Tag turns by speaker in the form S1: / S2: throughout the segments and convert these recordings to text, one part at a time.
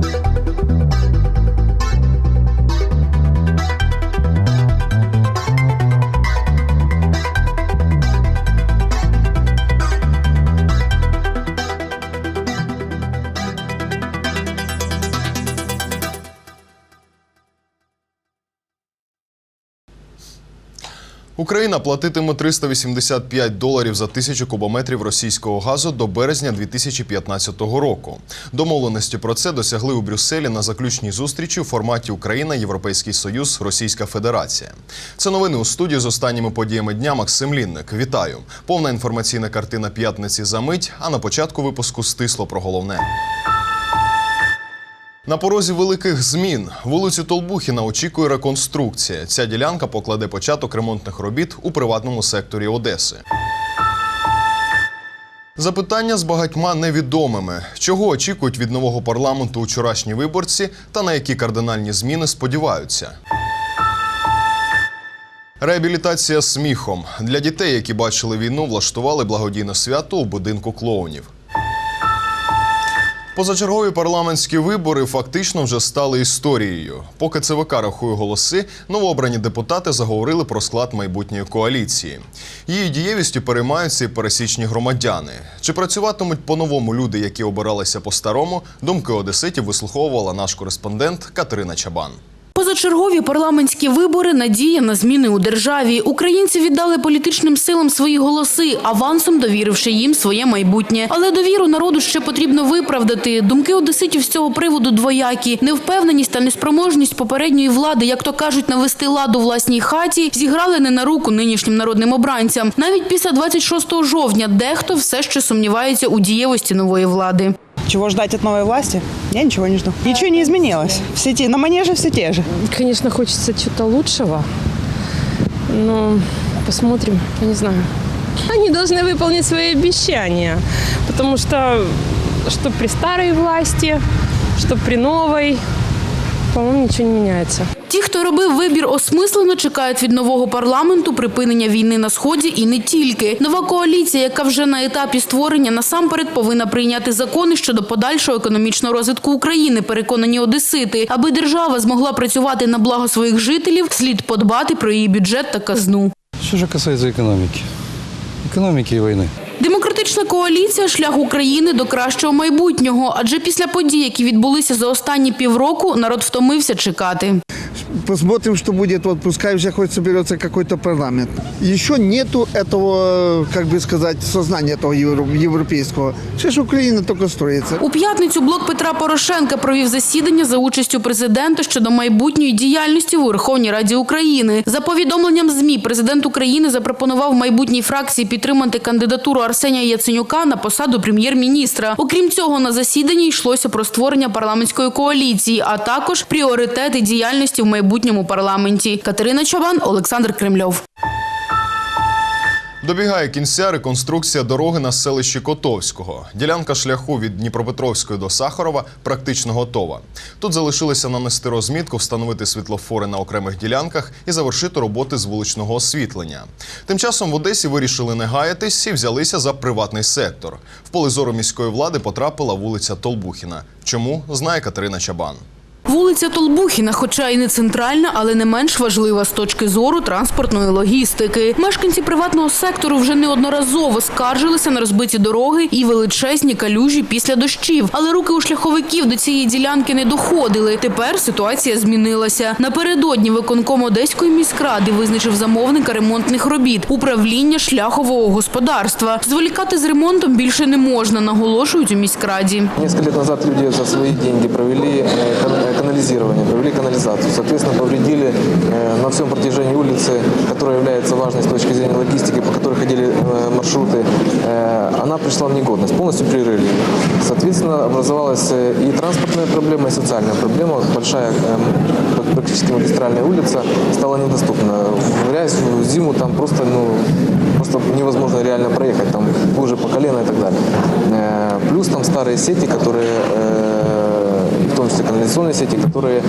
S1: thank you Україна платитиме 385 доларів за тисячу кубометрів російського газу до березня 2015 року. Домовленості про це досягли у Брюсселі на заключній зустрічі у форматі Україна, Європейський Союз, Російська Федерація. Це новини у студії з останніми подіями дня. Максим Лінник. Вітаю! Повна інформаційна картина п'ятниці за мить. А на початку випуску стисло про головне. На порозі великих змін вулицю Толбухіна очікує реконструкція. Ця ділянка покладе початок ремонтних робіт у приватному секторі Одеси. Запитання з багатьма невідомими. Чого очікують від нового парламенту вчорашні виборці та на які кардинальні зміни сподіваються? Реабілітація сміхом для дітей, які бачили війну, влаштували благодійне свято у будинку клоунів. Позачергові парламентські вибори фактично вже стали історією. Поки ЦВК рахує голоси, новообрані депутати заговорили про склад майбутньої коаліції. Її дієвістю переймаються і пересічні громадяни. Чи працюватимуть по-новому люди, які обиралися по-старому? Думки одеситів вислуховувала наш кореспондент Катерина Чабан.
S2: Позачергові парламентські вибори – надія на зміни у державі. Українці віддали політичним силам свої голоси, авансом довіривши їм своє майбутнє. Але довіру народу ще потрібно виправдати. Думки одеситів з цього приводу двоякі. Невпевненість та неспроможність попередньої влади, як то кажуть, навести ладу власній хаті, зіграли не на руку нинішнім народним обранцям. Навіть після 26 жовтня дехто все ще сумнівається у дієвості нової влади.
S3: Чего ждать от новой власти? Я ничего не жду. Ничего не изменилось. Все те, на манеже все те же.
S4: Конечно, хочется чего-то лучшего, но посмотрим, я не знаю. Они должны выполнить свои обещания, потому что что при старой власти, что при новой, по-моему, ничего не меняется.
S2: Ті, хто робив вибір осмислено, чекають від нового парламенту припинення війни на сході і не тільки. Нова коаліція, яка вже на етапі створення, насамперед повинна прийняти закони щодо подальшого економічного розвитку України. Переконані одесити, аби держава змогла працювати на благо своїх жителів, слід подбати про її бюджет та казну.
S5: Що ж касається економіки? Економіки і війни.
S2: Демократична коаліція шлях України до кращого майбутнього. Адже після подій, які відбулися за останні півроку, народ втомився чекати.
S6: Посмотрим, что будет. Вот пускай уже хоть соберется какой-то парламент. Еще нету этого, как бы сказать, сознания этого евро- европейского. Сейчас Украина только строится.
S2: У п'ятницю блок Петра Порошенка провів засідання за участю президента щодо майбутньої діяльності у Верховній Раді України. За повідомленням ЗМІ, президент України запропонував майбутній фракції підтримати кандидатуру Арсенія Яценюка на посаду прем'єр-міністра. Окрім цього, на засіданні йшлося про створення парламентської коаліції, а також пріоритети діяльності в майбутньому парламенті. Катерина Чабан, Олександр Кремльов.
S1: Добігає кінця реконструкція дороги на селищі Котовського. Ділянка шляху від Дніпропетровської до Сахарова практично готова. Тут залишилося нанести розмітку, встановити світлофори на окремих ділянках і завершити роботи з вуличного освітлення. Тим часом в Одесі вирішили не гаятись і взялися за приватний сектор. В поле зору міської влади потрапила вулиця Толбухіна. Чому знає Катерина Чабан.
S2: Вулиця Толбухіна, хоча і не центральна, але не менш важлива з точки зору транспортної логістики. Мешканці приватного сектору вже неодноразово скаржилися на розбиті дороги і величезні калюжі після дощів. Але руки у шляховиків до цієї ділянки не доходили. Тепер ситуація змінилася. Напередодні виконком Одеської міськради визначив замовника ремонтних робіт управління шляхового господарства. Зволікати з ремонтом більше не можна, наголошують у міськраді.
S7: Несколько лет назад люди за свои деньги провели кан- канализирование, провели канализацию. Соответственно, повредили э, на всем протяжении улицы, которая является важной с точки зрения логистики, по которой ходили э, маршруты, э, она пришла в негодность, полностью прерыли. Соответственно, образовалась и транспортная проблема, и социальная проблема. Большая, э, практически магистральная улица стала недоступна. В грязь, в зиму там просто, ну, просто невозможно реально проехать, там лужи по колено и так далее. Плюс там старые сети, которые том числе канализационные, канализационные сети, которые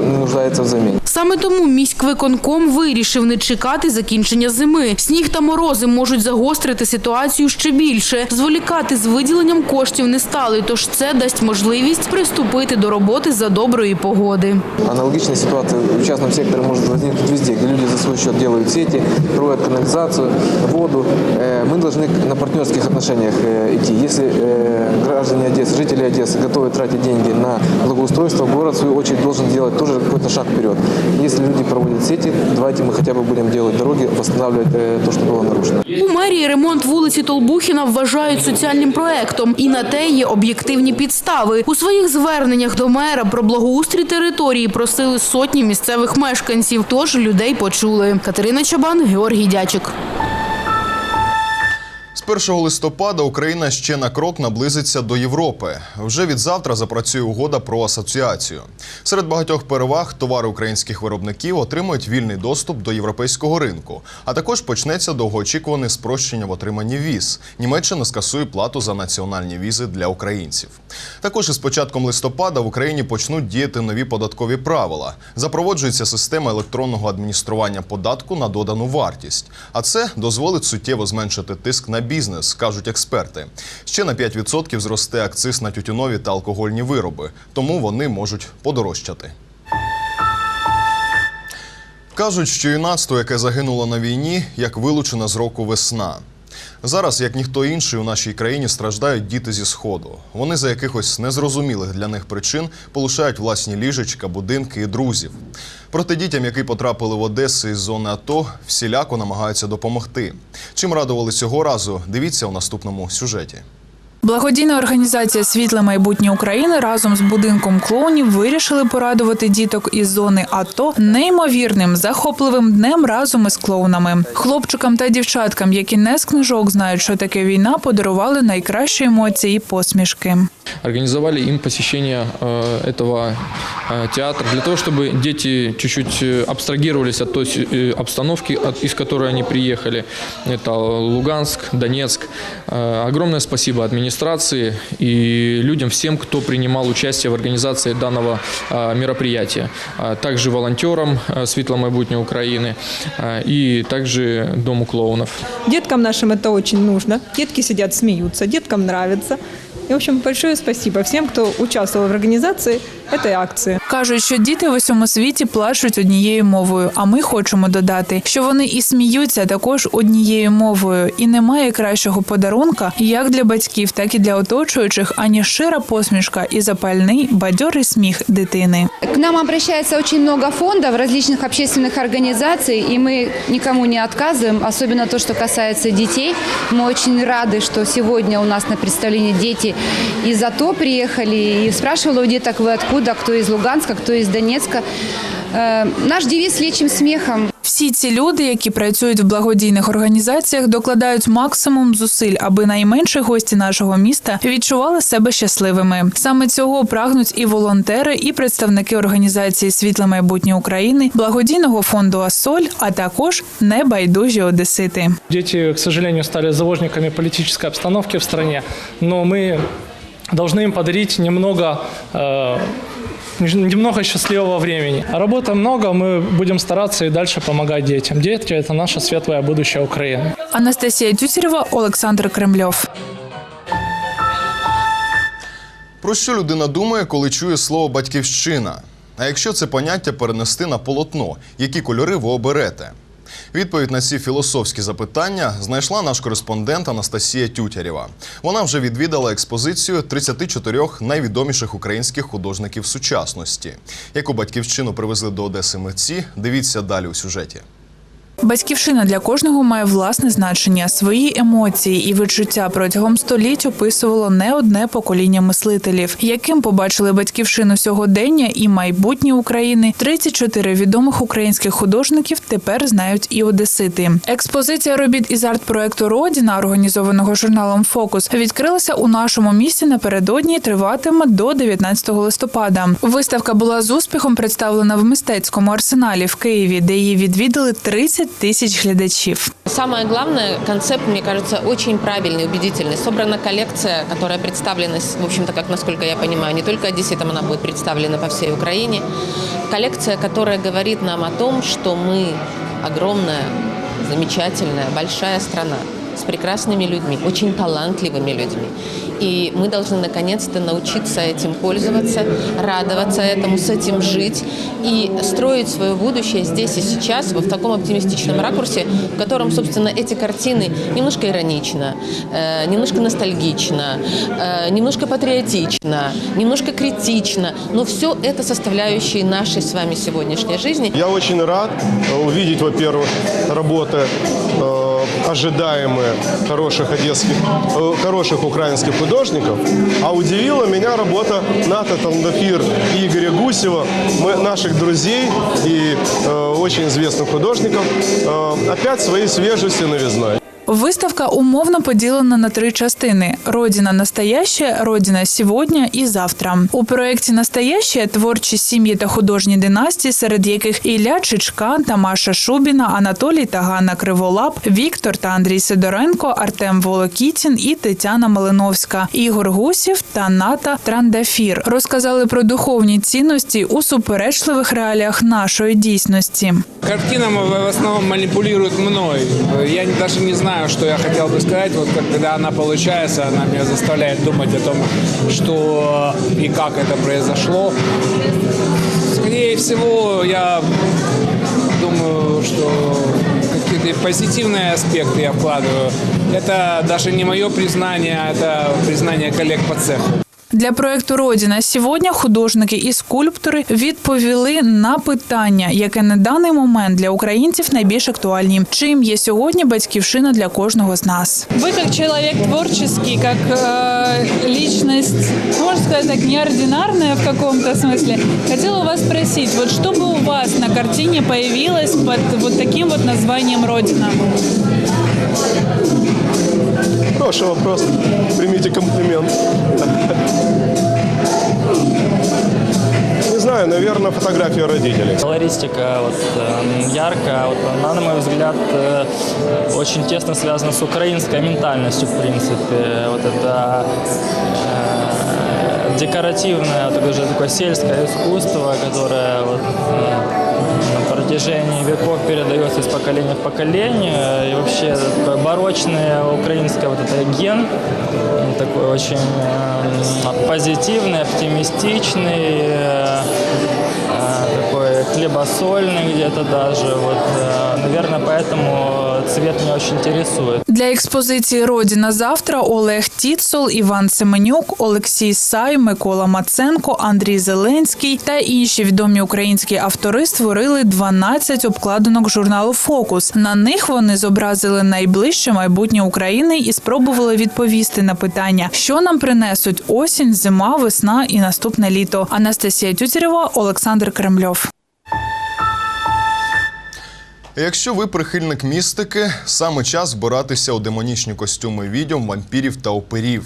S7: не- не нуждаются в замене.
S2: Саме тому міськвиконком вирішив не чекати закінчення зими. Сніг та морози можуть загострити ситуацію ще більше. Зволікати з виділенням коштів не стали, тож це дасть можливість приступити до роботи за доброї погоди.
S7: Аналогичная ситуация в частном секторе может возникнуть везде, где люди за свой счет делают сети, строят канализацию, воду. Э, Мы должны на партнерских отношениях э, идти. Если э, граждане Одессы, жители Одессы готовы тратить деньги на благоустройство, город в свою очередь должен делать тоже какой-то шаг вперед. Если люди проводят сети, давайте мы хотя бы будем делать дороги, восстанавливать э, то, что было нарушено.
S2: У мерії ремонт вулиці Толбухіна вважають соціальним проектом, і на те є об'єктивні підстави. У своїх зверненнях до мера про благоустрій території просили сотні місцевих мешканців, тож людей почули. Катерина Чабан, Георгій Дячик.
S1: З 1 листопада Україна ще на крок наблизиться до Європи. Вже від завтра запрацює угода про асоціацію. Серед багатьох переваг товари українських виробників отримують вільний доступ до європейського ринку. А також почнеться довгоочікуване спрощення в отриманні віз. Німеччина скасує плату за національні візи для українців. Також із початком листопада в Україні почнуть діяти нові податкові правила. Запроваджується система електронного адміністрування податку на додану вартість. А це дозволить суттєво зменшити тиск на бізнес, кажуть експерти. Ще на 5% зросте акциз на тютюнові та алкогольні вироби, тому вони можуть подорожчати. Кажуть, що юнацтво, яке загинуло на війні, як вилучена з року весна. Зараз, як ніхто інший у нашій країні, страждають діти зі сходу. Вони за якихось незрозумілих для них причин полишають власні ліжечка, будинки і друзів. Проте дітям, які потрапили в Одесу із зони АТО, всіляко намагаються допомогти. Чим радували цього разу? Дивіться у наступному сюжеті.
S8: Благодійна організація Світле майбутнє України разом з будинком клоунів вирішили порадувати діток із зони АТО неймовірним захопливим днем разом із клоунами. Хлопчикам та дівчаткам, які не з книжок знають, що таке війна, подарували найкращі емоції і посмішки.
S9: Организовали им посещение э, этого э, театра для того, чтобы дети чуть-чуть э, абстрагировались от той обстановки, из которой они приехали. Это Луганск, Донецк. Огромное спасибо администрации и людям, всем, кто принимал участие в организации данного мероприятия. Также волонтерам э, Светломайбутней Украины и также Дому клоунов.
S10: Деткам нашим это очень нужно. Детки сидят, смеются, деткам нравится. И, в общем, большое спасибо всем, кто участвовал в организации этой акции.
S8: Кажуть, що діти в усьому світі плачуть однією мовою. А ми хочемо додати, що вони і сміються також однією мовою, і немає кращого подарунка як для батьків, так і для оточуючих, ані щира посмішка і запальний бадьорий сміх дитини.
S11: К нам обращается очень много фондов, различных общественных организаций, и мы никому не отказываем, особенно то, что касается детей. Мы очень рады, что сегодня у нас на представлении дети из АТО приехали. И спрашивала у деток, вы откуда, кто из Луганска, кто из Донецка. Э, Наш девиз «Лечим смехом».
S8: Всі ці люди, які працюють в благодійних організаціях, докладають максимум зусиль, аби найменші гості нашого міста відчували себе щасливими. Саме цього прагнуть і волонтери, і представники організації Світле майбутнє України, благодійного фонду Асоль, а також небайдужі одесити.
S12: Дети, к сожалению, стали заложниками политической обстановки в стране, но мы должны им подарить немного, э, немного счастливого времени. А работы много, мы будем стараться и дальше помогать детям. Дети – это наше светлое будущее Украины.
S8: Анастасія Тютєрєва, Олександр Кремльов.
S1: Про що людина думає, коли чує слово батьківщина? А якщо це поняття перенести на полотно, які кольори ви оберете? Відповідь на ці філософські запитання знайшла наш кореспондент Анастасія Тютярєва. Вона вже відвідала експозицію 34 найвідоміших українських художників сучасності. Яку батьківщину привезли до Одеси митці? Дивіться далі у сюжеті.
S8: Батьківщина для кожного має власне значення. Свої емоції і відчуття протягом століть описувало не одне покоління мислителів, яким побачили батьківщину сьогодення і майбутнє України. 34 відомих українських художників тепер знають і одесити. Експозиція робіт із арт-проекту Родіна, організованого журналом Фокус, відкрилася у нашому місті напередодні. Триватиме до 19 листопада. Виставка була з успіхом представлена в мистецькому арсеналі в Києві, де її відвідали 30 5 тисяч глядачів.
S4: Самое главное, концепт, мне кажется, очень правильный, убедительный. Собрана коллекция, которая представлена, в общем-то, как насколько я понимаю, не только одесситам она будет представлена по всей Украине. Коллекция, которая говорит нам о том, что мы огромная, замечательная, большая страна С прекрасными людьми, очень талантливыми людьми. И мы должны наконец-то научиться этим пользоваться, радоваться этому, с этим жить и строить свое будущее здесь и сейчас, в таком оптимистичном ракурсе, в котором, собственно, эти картины немножко иронично, э, немножко ностальгично, э, немножко патриотично, немножко критично, но все это составляющие нашей с вами сегодняшней жизни.
S13: Я очень рад увидеть, во-первых, работы э, ожидаемые хороших одесских, э, хороших украинских художников, а удивила меня работа Ната Талдафир и Игоря Гусева, мы, наших друзей и э, очень известных художников, э, опять своей свежестью и новизной.
S8: Виставка умовно поділена на три частини: Родина настояща, Родина сьогодні і завтра. У проєкті «Настояще» творчі сім'ї та художні династії, серед яких Ілля Чичка, Тамаша Шубіна, Анатолій та Ганна Криволап, Віктор та Андрій Сидоренко, Артем Волокітін і Тетяна Малиновська, Ігор Гусів та Ната Трандафір розказали про духовні цінності у суперечливих реаліях нашої дійсності.
S14: Картинам в основном манипулируют мной. Я даже не знаю, что я хотел бы сказать. Вот когда она получается, она меня заставляет думать о том, что и как это произошло. Скорее всего, я думаю, что какие-то позитивные аспекты я вкладываю. Это даже не мое признание, а это признание коллег по цеху.
S8: Для проекту Родина сьогодні художники і скульптори відповіли на питання, яке на даний момент для українців найбільш актуальні. Чим є сьогодні батьківщина для кожного з нас?
S15: Вы как человек творческий, как э, личность, можно сказать так, неординарная в каком-то смысле, хотела у вас спросить, вот что бы у вас на картине появилось под вот таким вот названием «Родина»?
S13: Хороший вопрос. Примите комплимент. знаю, наверное, фотография родителей.
S16: Колористика вот, э, яркая, вот, она, на мой взгляд, э, очень тесно связана с украинской ментальностью, в принципе. Вот это э, декоративное, вот такое же такое сельское искусство, которое вот, э, на протяжении веков передается из поколения в поколение. И вообще такое барочное украинское вот это ген, такой очень э, позитивный, оптимистичный, э, э, такой хлебосольный где-то даже. Вот, наверное, поэтому цвет меня очень интересует.
S8: Для експозиції Родина завтра Олег Тіцол, Іван Семенюк, Олексій Сай, Микола Маценко, Андрій Зеленський та інші відомі українські автори створили 12 обкладинок журналу Фокус. На них вони зобразили найближче майбутнє України і спробували відповісти на питання, що нам принесуть осінь, зима, весна і наступне літо. Анастасія Тютєрева, Олександр Кремльов.
S1: Якщо ви прихильник містики, саме час збиратися у демонічні костюми відьом, вампірів та оперів.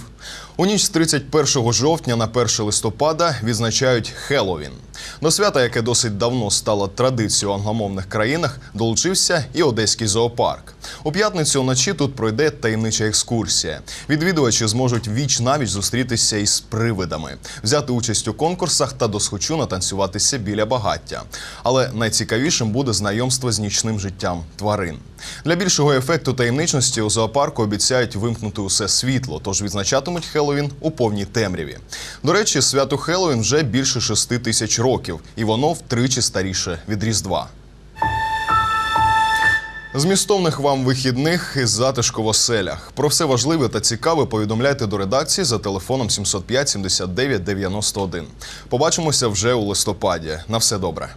S1: У ніч з 31 жовтня на 1 листопада відзначають Хеллоуін. До свята, яке досить давно стало традицією у англомовних країнах, долучився і одеський зоопарк. У п'ятницю вночі тут пройде таємнича екскурсія. Відвідувачі зможуть віч навіч зустрітися із привидами, взяти участь у конкурсах та досхочу натанцюватися біля багаття. Але найцікавішим буде знайомство з нічним життям тварин. Для більшого ефекту таємничності у зоопарку обіцяють вимкнути усе світло, тож відзначатимуть Хеллоуін у повній темряві. До речі, свято Хеллоуін вже більше шести тисяч років, і воно втричі старіше від Різдва. Змістовних вам вихідних із затишку в оселях. Про все важливе та цікаве повідомляйте до редакції за телефоном 705 79 91. Побачимося вже у листопаді. На все добре.